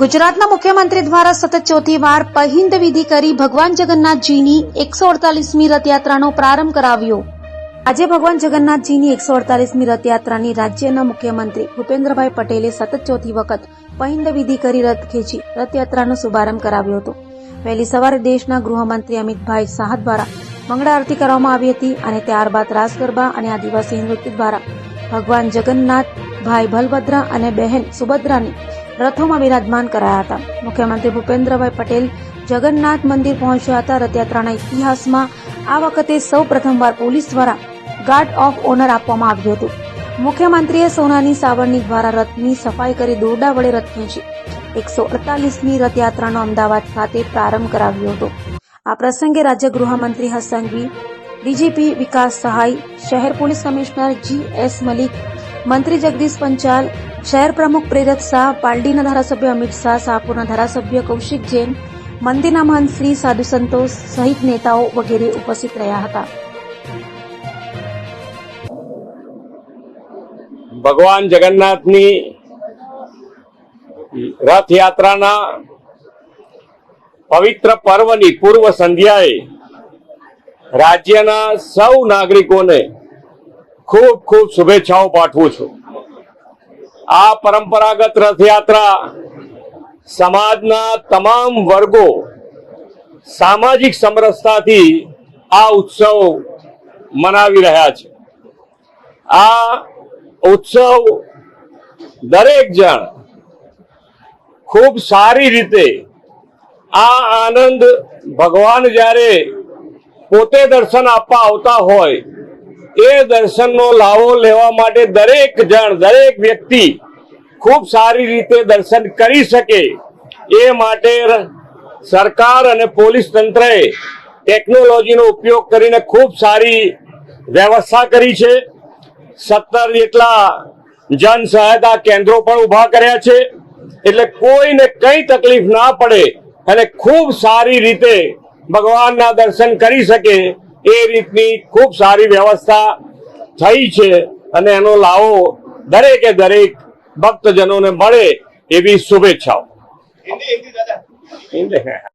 ગુજરાતના મુખ્યમંત્રી દ્વારા સતત ચોથી વાર પહિંદ વિધિ કરી ભગવાન જગન્નાથજીની એકસો અડતાલીસમી રથયાત્રાનો પ્રારંભ કરાવ્યો. આજે ભગવાન જગન્નાથજીની એકસો અડતાલીસમી રથયાત્રાની રાજ્યના મુખ્યમંત્રી ભૂપેન્દ્રભાઈ પટેલે સતત ચોથી વખત પહિંદ વિધિ કરી રથ ખેંચી રથયાત્રાનો શુભારંભ કરાવ્યો હતો. વહેલી સવારે દેશના ગૃહમંત્રી અમિતભાઈ શાહ દ્વારા મંગળા આરતી કરવામાં આવી હતી અને ત્યારબાદ રાસ ગરબા અને આદિવાસી નૃત્ય દ્વારા ભગવાન જગન્નાથ ભાઈ બલભદ્ર અને બહેન સુભદ્રાની રથોમાં બિરાજમાન કરાયા હતા. મુખ્યમંત્રી ભૂપેન્દ્રભાઈ પટેલ જગન્નાથ મંદિર પહોંચ્યા હતા. રથયાત્રાના ઇતિહાસમાં આ વખતે સૌ પ્રથમવાર પોલીસ દ્વારા ગાર્ડ ઓફ ઓનર આપવામાં આવ્યું હતું. મુખ્યમંત્રીએ સોનાની સાવરણી દ્વારા રથની સફાઈ કરી દોરડા વડે રથ ખેંચી એકસો અડતાલીસમી રથયાત્રાનો અમદાવાદ ખાતે પ્રારંભ કરાવ્યો હતો. આ પ્રસંગે રાજ્ય ગૃહમંત્રી હસનવી ડીજીપી વિકાસ સહાય, શહેર police commissioner G S Malik, મંત્રી જગદીશ પંચાલ શહેર પ્રમુખ પ્રેરત શાહ, પાલડીના ધારાસભ્ય અમિત શાહ, શાહપુરના ધારાસભ્ય કૌશિક જૈન, મંદિરના મહંત શ્રી સાધુ સંતોષ સહિત નેતાઓ વગેરે ઉપસ્થિત રહ્યા હતા. ભગવાન જગન્નાથની રથયાત્રાના પવિત્ર પર્વની પૂર્વ સંધ્યાએ રાજ્યના સૌ નાગરિકોને ખૂબ ખૂબ શુભેચ્છાઓ પાઠવું છું. આ પરંપરાગત રથયાત્રા સમાજના તમામ વર્ગો સામાજિક સમરસતાથી આ ઉત્સવ મનાવી રહ્યા છે. આ ઉત્સવ દરેક જણ ખૂબ સારી રીતે આ આનંદ ભગવાન જ્યારે પોતે દર્શન આપવા આવતા હોય એ દર્શનનો લાવો લેવા માટે દરેક જણ, દરેક વ્યક્તિ ખૂબ સારી રીતે દર્શન કરી શકે. એ માટે સરકાર અને પોલીસ તંત્રએ ટેકનોલોજીનો ઉપયોગ કરીને ખૂબ સારી વ્યવસ્થા કરી છે. સત્તર જેટલા જન સહાયતા કેન્દ્રો પણ ઊભા કર્યા છે. એટલે કોઈને કઈ તકલીફ ના પડે અને ખૂબ સારી રીતે ભગવાનના દર્શન કરી શકે. એ રીતની ખૂબ સારી વ્યવસ્થા થઈ છે અને એનો લાવો દરેકે દરેક ભક્તજનોને મળે એવી શુભેચ્છાઓ.